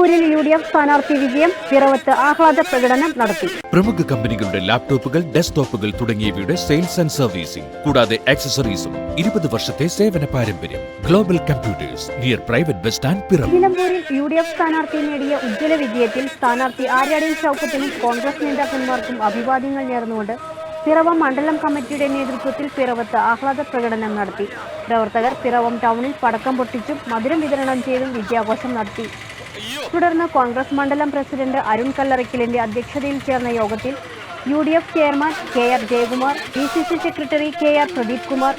നിലമ്പൂരിൽ U D F സ്ഥാനാർത്ഥി വിജയം പിറവത്ത് ആഹ്ലാദ പ്രകടനം നടത്തി. പ്രമുഖ കമ്പനികളുടെ ലാപ്ടോപ്പുകൾ ഡെസ്ക്ടോപ്പുകൾ തുടങ്ങിയവയുടെ സെയിൽസ് ആൻഡ് സർവീസിംഗ് കൂടാതെ ആക്സസറീസും ഇരുപത് വർഷത്തെ സേവന പാരമ്പര്യം global computers near private bus stand Piravom. നിലമ്പൂരിൽ യു ഡി എഫ് സ്ഥാനാർത്ഥി നേടിയ ഉജ്ജ്വല വിജയത്തിൽ സ്ഥാനാർത്ഥി ആര്യാടൻ ചൌക്കത്തിനും കോൺഗ്രസ് നേതാക്കന്മാർക്കും അഭിവാദ്യങ്ങൾ നേർന്നുകൊണ്ട് പിറവം മണ്ഡലം കമ്മിറ്റിയുടെ നേതൃത്വത്തിൽ പിറവത്ത് ആഹ്ലാദ പ്രകടനം നടത്തി. പ്രവർത്തകർ പിറവം ടൗണിൽ പടക്കം പൊട്ടിച്ചും മധുരം വിതരണം ചെയ്തും വിജയാഘോഷം നടത്തി. തുടർന്ന് കോൺഗ്രസ് മണ്ഡലം പ്രസിഡന്റ് അരുൺ കല്ലറയ്ക്കലിന്റെ അധ്യക്ഷതയിൽ ചേർന്ന യോഗത്തിൽ U D F chairman K R Jayakumar D C C secretary K R Pradeep Kumar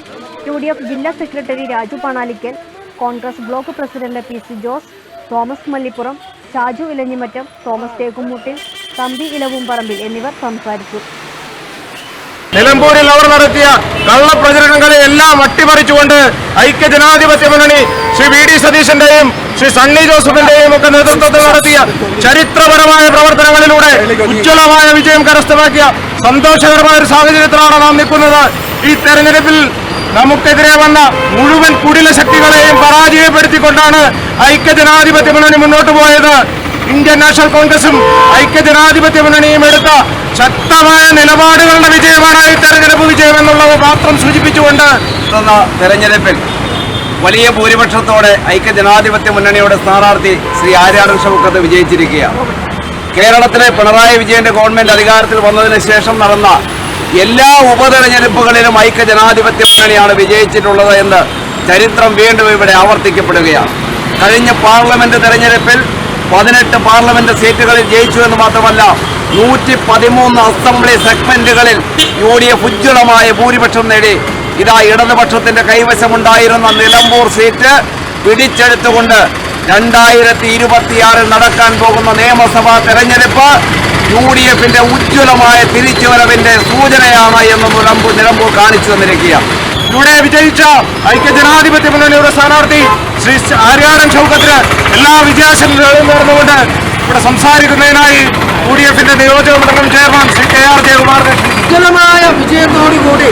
U D F ജില്ലാ secretary Raju Panalickal Congress block president P C Jose Thomas Mallippuram Shaju Elanjimattom Thomas Thekkumoottil Thampi Elavumparambil എന്നിവർ സംസാരിച്ചു. നിലമ്പൂരിൽ അവർ നടത്തിയ കള്ളപ്രചരണങ്ങളെ എല്ലാം അട്ടിമറിച്ചുകൊണ്ട് ഐക്യജനാധിപത്യ മുന്നണി Shri V D സതീശന്റെയും ശ്രീ സണ്ണി ജോസഫിന്റെയും ഒക്കെ നേതൃത്വത്തിൽ നടത്തിയ ചരിത്രപരമായ പ്രവർത്തനങ്ങളിലൂടെ ഉജ്ജ്വലമായ വിജയം കരസ്ഥമാക്കിയ സന്തോഷകരമായ ഒരു സാഹചര്യത്തിലാണ് നാം നിൽക്കുന്നത്. ഈ തെരഞ്ഞെടുപ്പിൽ നമുക്കെതിരെ വന്ന മുഴുവൻ കുടില ശക്തികളെയും പരാജയപ്പെടുത്തിക്കൊണ്ടാണ് ഐക്യജനാധിപത്യ മുന്നണി മുന്നോട്ട് പോയത്. ഇന്ത്യൻ നാഷണൽ കോൺഗ്രസും ഐക്യജനാധിപത്യ മുന്നണിയും എടുത്ത ശക്തമായ നിലപാടുകളുടെ വിജയമാണ് ഈ തെരഞ്ഞെടുപ്പ് വിജയം എന്നുള്ളത് മാത്രം സൂചിപ്പിച്ചുകൊണ്ട് തെരഞ്ഞെടുപ്പിൽ വലിയ ഭൂരിപക്ഷത്തോടെ ഐക്യജനാധിപത്യ മുന്നണിയുടെ സ്ഥാനാർത്ഥി ശ്രീ ആര്യാടൻ ഷൗക്കത്ത് വിജയിച്ചിരിക്കുകയാണ്. കേരളത്തിലെ പിണറായി വിജയന്റെ ഗവൺമെന്റ് അധികാരത്തിൽ വന്നതിന് ശേഷം നടന്ന എല്ലാ ഉപതെരഞ്ഞെടുപ്പുകളിലും ഐക്യജനാധിപത്യ മുന്നണിയാണ് വിജയിച്ചിട്ടുള്ളത് എന്ന് ചരിത്രം വീണ്ടും ഇവിടെ ആവർത്തിക്കപ്പെടുകയാണ്. കഴിഞ്ഞ പാർലമെന്റ് തെരഞ്ഞെടുപ്പിൽ പതിനെട്ട് പാർലമെന്റ് സീറ്റുകളിൽ ജയിച്ചു എന്ന് മാത്രമല്ല നൂറ്റി പതിമൂന്ന് അസംബ്ലി സെഗ്മെന്റുകളിൽ യു ഡി എഫ് ഉജ്ജ്വലമായ ഭൂരിപക്ഷം നേടി. ഇതാ ഇടതുപക്ഷത്തിന്റെ കൈവശമുണ്ടായിരുന്ന നിലമ്പൂർ സീറ്റ് പിടിച്ചെടുത്തുകൊണ്ട് രണ്ടായിരത്തി ഇരുപത്തിയാറിൽ നടക്കാൻ പോകുന്ന നിയമസഭാ തെരഞ്ഞെടുപ്പ് യു ഡി എഫിന്റെ ഉജ്ജ്വലമായ തിരിച്ചുവരവിന്റെ സൂചനയാണ് എന്ന് നിലമ്പൂർ നിലമ്പൂർ കാണിച്ചു തന്നിരിക്കുകയാണ് ഇവിടെ വിജയിച്ച ഐക്യ ജനാധിപത്യ മുന്നണിയുടെ സ്ഥാനാർത്ഥി ശ്രീ ആര്യാടൻ ഷൗക്കത്തിന് എല്ലാ വിജയാശംസകളും നേർന്നുകൊണ്ട് ഇവിടെ സംസാരിക്കുന്നതിനായി യു ഡി എഫിന്റെ നിയോജക മണ്ഡലം ചെയർമാൻ ശ്രീ കെ ആർ ജയകുമാറിന്റെ ഉജ്ജ്വലമായ വിജയത്തോടുകൂടി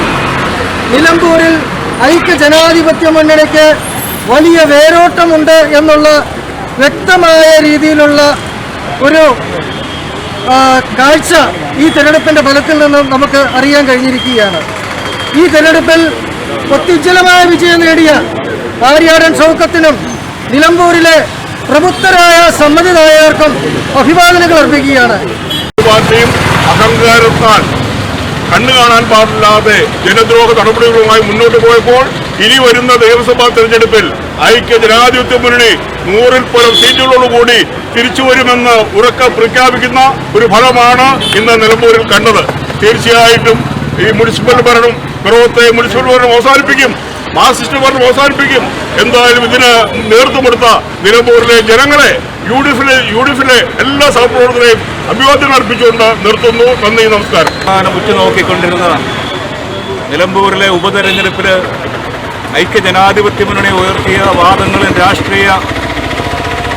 നിലമ്പൂരിൽ ഐക്യ ജനാധിപത്യ മുന്നണിക്ക് വലിയ വേരോട്ടമുണ്ട് എന്നുള്ള വ്യക്തമായ രീതിയിലുള്ള ഒരു കാഴ്ച ഈ തെരഞ്ഞെടുപ്പിന്റെ ഫലത്തിൽ നിന്നും നമുക്ക് അറിയാൻ കഴിഞ്ഞിരിക്കുകയാണ്. ഈ തെരഞ്ഞെടുപ്പിൽ അത്യുജ്വലമായ വിജയം നേടിയ ആര്യാടൻ സൗക്കത്തിനും നിലമ്പൂരിലെ പ്രബുദ്ധരായ സമ്മതിദായകർക്കും അഭിവാദനങ്ങൾ അർപ്പിക്കുകയാണ്. പാർട്ടിയും അഹങ്കാരത്താൽ കണ്ണു കാണാൻ പാടില്ലാതെ ജനദ്രോഹ നടപടികളുമായി മുന്നോട്ട് പോയപ്പോൾ ഇനി വരുന്ന നിയമസഭാ തെരഞ്ഞെടുപ്പിൽ ഐക്യ ജനാധിപത്യ മുന്നണി നൂറിൽ പരം സീറ്റുകളോടുകൂടി തിരിച്ചു വരുമെന്ന് ഉറക്ക പ്രഖ്യാപിക്കുന്ന ഒരു ഫലമാണ് ഇന്ന് നിലമ്പൂരിൽ കണ്ടത്. തീർച്ചയായിട്ടും ഈ മുനിസിപ്പൽ ഭരണം പിറവത്തെ മുനിസിപ്പൽ ഭരണം അവസാനിപ്പിക്കും. മാർസിസ്റ്റ് ഭരണം അവസാനിപ്പിക്കും. എന്തായാലും ഇതിന് നേതൃത്വം കൊടുത്ത നിലമ്പൂരിലെ ജനങ്ങളെ യു ഡി എഫിലെ യു ഡി എഫിലെ എല്ലാ സഹപ്രവർത്തകരെയും അഭിവാദ്യം അർപ്പിച്ചുകൊണ്ട് നിർത്തുന്നു. നന്ദി നമസ്കാരം. ഉറ്റുനോക്കിക്കൊണ്ടിരുന്നതാണ്. നിലമ്പൂരിലെ ഉപതെരഞ്ഞെടുപ്പിൽ ഐക്യജനാധിപത്യ മുന്നണി ഉയർത്തിയ വാദങ്ങളും രാഷ്ട്രീയ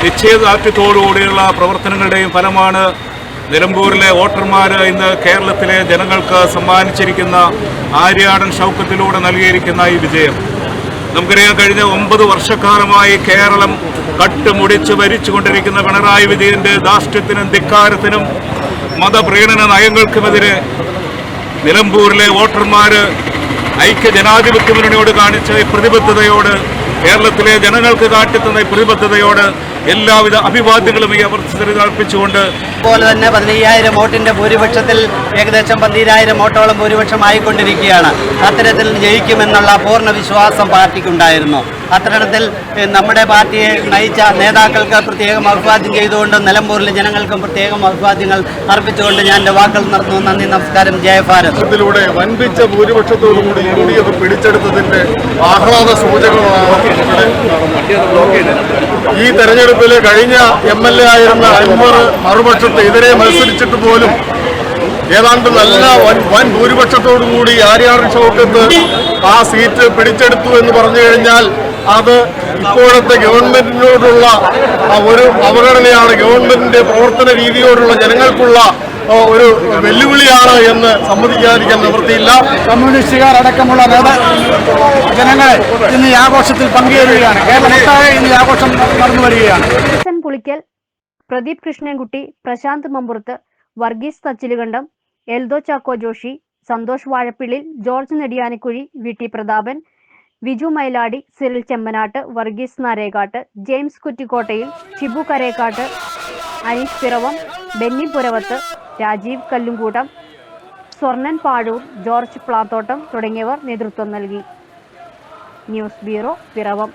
നിശ്ചയദാർഢ്യത്തോടുകൂടിയുള്ള പ്രവർത്തനങ്ങളുടെയും ഫലമാണ് നിലമ്പൂരിലെ വോട്ടർമാർ ഇന്ന് കേരളത്തിലെ ജനങ്ങൾക്ക് സമ്മാനിച്ചിരിക്കുന്ന ആര്യാടൻ ഷൗക്കത്തിലൂടെ നൽകിയിരിക്കുന്ന ഈ വിജയം. നമുക്കറിയാം കഴിഞ്ഞ ഒമ്പത് വർഷക്കാലമായി കേരളം കട്ടുമുടിച്ച് ഭരിച്ചുകൊണ്ടിരിക്കുന്ന പിണറായി വിജയന്റെ ധാർഷ്ട്യത്തിനും ധിക്കാരത്തിനും മതപ്രീണന നയങ്ങൾക്കുമെതിരെ നിലമ്പൂരിലെ വോട്ടർമാർ ഐക്യ ജനാധിപത്യ മുന്നണിയോട് കാണിച്ച പ്രതിബദ്ധതയോട് കേരളത്തിലെ ജനങ്ങൾക്ക് കാട്ടിത്തന്ന പ്രതിബദ്ധതയോട് എല്ലാവിധ അഭിവാദ്യങ്ങളും ഈ അവസരത്തിൽ അർപ്പിച്ചുകൊണ്ട് അതുപോലെ തന്നെ പതിനയ്യായിരം വോട്ടിന്റെ ഭൂരിപക്ഷത്തിൽ ഏകദേശം പന്തിരായിരം വോട്ടോളം ഭൂരിപക്ഷം ആയിക്കൊണ്ടിരിക്കുകയാണ് അത്തരത്തിൽ ജയിക്കുമെന്നുള്ള പൂർണ വിശ്വാസം പാർട്ടിക്കുണ്ടായിരുന്നു. അത്തരത്തിൽ നമ്മുടെ പാർട്ടിയെ നയിച്ച നേതാക്കൾക്ക് പ്രത്യേകം അഭിവാദ്യം ചെയ്തുകൊണ്ട് നിലമ്പൂരിലെ ജനങ്ങൾക്കും പ്രത്യേകം അഭിവാദ്യങ്ങൾ അർപ്പിച്ചുകൊണ്ട് ഞാൻ എന്റെ വാക്കുകൾ നടത്തുന്നു. നന്ദി നമസ്കാരം. ജയ ഭാരത്. ഇതിലൂടെ വൻപിച്ച ഭൂരിപക്ഷത്തോടുകൂടി യു ഡി എഫ് പിടിച്ചെടുത്തതിന്റെ ആഹ്ലാദ സൂചകമാണ് ഈ ഈ തെരഞ്ഞെടുപ്പിൽ കഴിഞ്ഞ എം എൽ എ ആയിരുന്ന അൻവർ മറുപക്ഷത്ത് എതിരെ മത്സരിച്ചിട്ട് പോലും ഏതാണ്ട് നല്ല വൻ വൻ ഭൂരിപക്ഷത്തോടുകൂടി കൂടി ഷോക്കത്ത് ആ സീറ്റ് പിടിച്ചെടുത്തു എന്ന് പറഞ്ഞു കഴിഞ്ഞാൽ അത് ഇപ്പോഴത്തെ ഗവൺമെന്റിനോടുള്ള ഒരു അവഗണനയാണ് ഗവൺമെന്റിന്റെ പ്രവർത്തന രീതിയോടുള്ള ജനങ്ങൾക്കുള്ള ഒരു വെല്ലുവിളിയാണ് എന്ന് സമ്മതിക്കാതിരിക്കാൻ നിവൃത്തിയില്ല. കമ്മ്യൂണിസ്റ്റുകാർ അടക്കമുള്ള നേതാ ജനങ്ങളെ ഇന്ന് ഈ ആഘോഷത്തിൽ പങ്കുചേരുകയാണ്. കേരളത്തായ ഇന്ന് ഈ ആഘോഷം നടന്നു വരികയാണ്. Pulikkal Pradeep Krishnankutty Prashanth Mampurath Varghese Thachilukandam Eldho Chacko Joshi Santhosh Vazhappillil George Nediyanikuzhi V T Prathapan Viju Mailadi Cyril Chemmanatt Varghese Narekkattu James Kuttikottayil Shibu കരേക്കാട്ട് Aneesh Piravom Benny Puravath Rajeev Kallumkoottam Swarnan Pazhoor George Plathottam തുടങ്ങിയവർ നേതൃത്വം നൽകി. News bureau Piravom